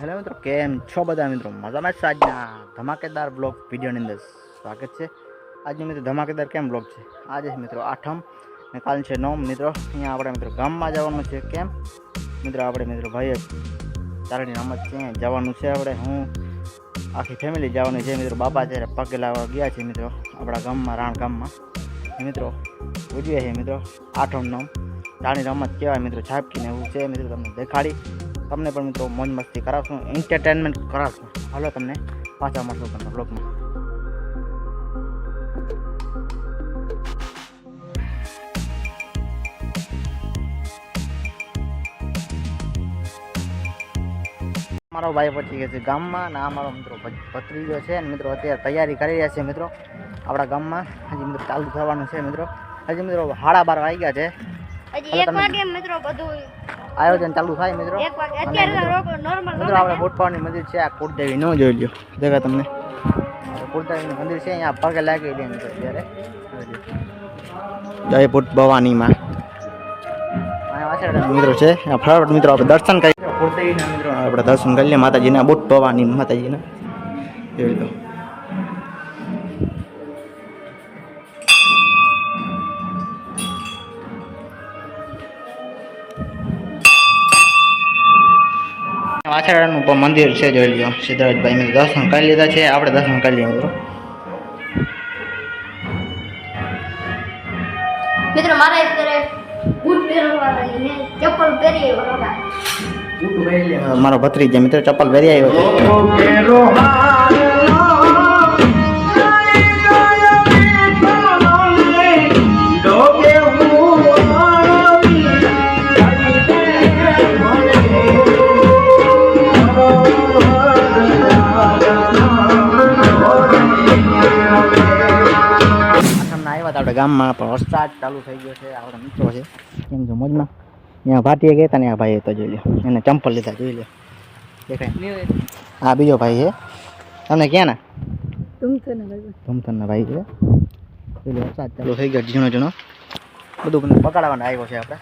Hello મિત્રો, કેમ છો બધા મિત્રો? મજામાં છો આજના ધમાકેદાર બ્લોગ વિડીયોની અંદર સ્વાગત છે. આજનો મિત્રો ધમાકેદાર કેમ બ્લોગ છે? આજે મિત્રો આઠમ ને કાલ છે નવમ. મિત્રો, અહીંયા આપણે મિત્રો ગામમાં જવાનું છે. કેમ? મિત્રો, આપણે મિત્રો ભાઈ ચારણી રમત છે. જવાનું છે આપણે. હું, આખી ફેમિલી જવાની છે. મિત્રો, બાબા ત્યારે પગે લાવવા ગયા છે મિત્રો, આપણા ગામમાં, રાણ ગામમાં. મિત્રો, ઉજવે છે મિત્રો આઠમ, નવમ. ચારણી રમત કહેવાય. મિત્રો, છાપકીને એવું છે. મિત્રો, તમને દેખાડી તમને પણ મિત્રો મોજ મસ્તી કરાવશું એન્ટરટેનમેન્ટ કરાવશું. હાલો તમને પાછા મળશું તમને બ્લોગમાં મારો ભાઈ પહોંચી ગયો છે ગામમાં અને આ મારો મિત્રો ભત્રીજો છે અને મિત્રો અત્યારે તૈયારી કરી રહ્યા છે મિત્રો. આપણા ગામમાં હજી મિત્રો ચાલુ થવાનું છે મિત્રો. હજી મિત્રો હાડા બાર વાગ્યા છે. હજી એક વાગે મિત્રો બધું આયોજન ચાલુ થાય મિત્રો. મિત્રો- આપણે બોટપાવની મંદિર છે આ કુળદેવી. ન જોઈ લ્યો. દેખા તમને. કુળદેવીનું મંદિર છે અહીંયા પગે લાગી દે મિત્રો અત્યારે. જય ભૂત ભવાનીમાં. મિત્રો છે આ ફટાફટ મિત્રો આપણે દર્શન કરી કુળદેવીના મિત્રો. આપણે દર્શન કરી લઈએ માતાજીના બુટ ભવાની માતાજીના. જોઈ લો વાછરડાનું પણ મંદિર છે જોઈ લ્યો. સિદ્ધરાજભાઈ મેં દર્શન કરી લીધા છે. આપણે દર્શન કરી લઈએ મિત્રો. મિત્રો મારા અત્યારે બૂટ પહેરવાના ને ચપ્પલ પહેરી બરોબર મારો ભત્રીજા મિત્રો ચપ્પલ પહેરી આવ્યો આપણે ગામમાં પણ વરસાદ ચાલુ થઈ ગયો છે આપણા મિત્રો છે કેમ છો મોજમાં? ત્યાં ભાટીએ ગયા હતા ને આ ભાઈ તો જોઈ લો એને ચંપલ લીધા જોઈ લો. દેખાય? હા બીજો ભાઈ છે. તમને ક્યાં ના? ધમધમના ભાઈ છે. જોઈ લો વરસાદ ચાલુ થઈ ગયો ઝીણો ઝીણો. બધું બધું પકડાવવાનો આવ્યો છે આપણે.